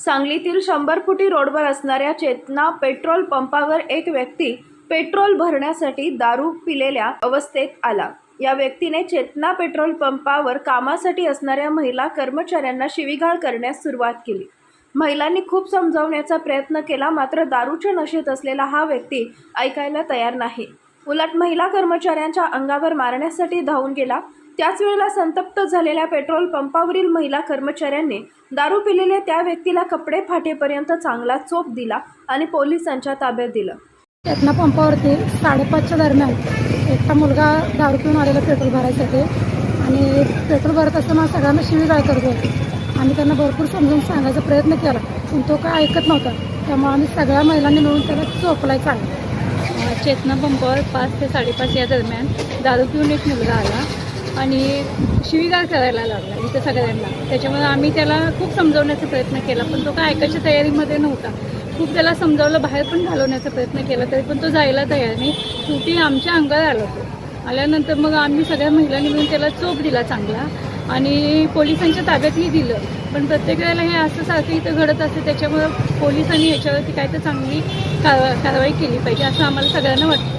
सांगलीतील शंभर फुटी रोडवर असणाऱ्या चेतना पेट्रोल पंपावर एक व्यक्ती पेट्रोल भरण्यासाठी दारू पिलेल्या अवस्थेत आला. या व्यक्तीने चेतना पेट्रोल पंपावर कामासाठी असणाऱ्या महिला कर्मचाऱ्यांना शिवीगाळ करण्यास सुरुवात केली. महिलांनी खूप समजावण्याचा प्रयत्न केला मात्र दारूच्या नशेत असलेला हा व्यक्ती ऐकायला तयार नाही. उलट महिला कर्मचाऱ्यांच्या अंगावर मारण्यासाठी धावून गेला. त्याच वेळेला संतप्त झालेल्या पेट्रोल पंपावरील महिला कर्मचाऱ्यांनी दारू पिलेल्या त्या व्यक्तीला कपडे फाटेपर्यंत चांगला चोप दिला आणि पोलिसांच्या ताब्यात दिलं. त्यातनं पंपावरती साडेपाचच्या दरम्यान एकटा मुलगा दारू पिऊन आलेला पेट्रोल भरायसाठी आणि पेट्रोल भरत असताना सगळ्यांना शिवीगाळ करत होते आम्ही त्यांना भरपूर समजून सांगायचा प्रयत्न केला पण तो काय ऐकत नव्हता. त्यामुळे आम्ही सगळ्या महिलांनी मिळून त्याला चोपलाय आहे चेतना पंपावर पाच ते साडेपाच या दरम्यान दारू पिऊन एक मुलगा आला आणि शिवीगाळ करायला लागला इथं सगळ्यांना. त्याच्यामुळे आम्ही त्याला खूप समजवण्याचा प्रयत्न केला पण तो काय ऐकायच्या तयारीमध्ये नव्हता. खूप त्याला समजावलं बाहेर पण घालवण्याचा प्रयत्न केला तरी पण तो जायला तयार नाही. शेवटी आमच्या अंगावर आला तो. आल्यानंतर मग आम्ही सगळ्या महिलांनी मिळून त्याला चोप दिला चांगला आणि पोलिसांच्या ताब्यातही दिलं. पण प्रत्येक वेळेला हे असं सारखं इथं घडत असते त्याच्यामुळं पोलिसांनी याच्यावरती काय तर चांगली कारवा- कारवाई केली पाहिजे असं आम्हाला सगळ्यांना वाटतं.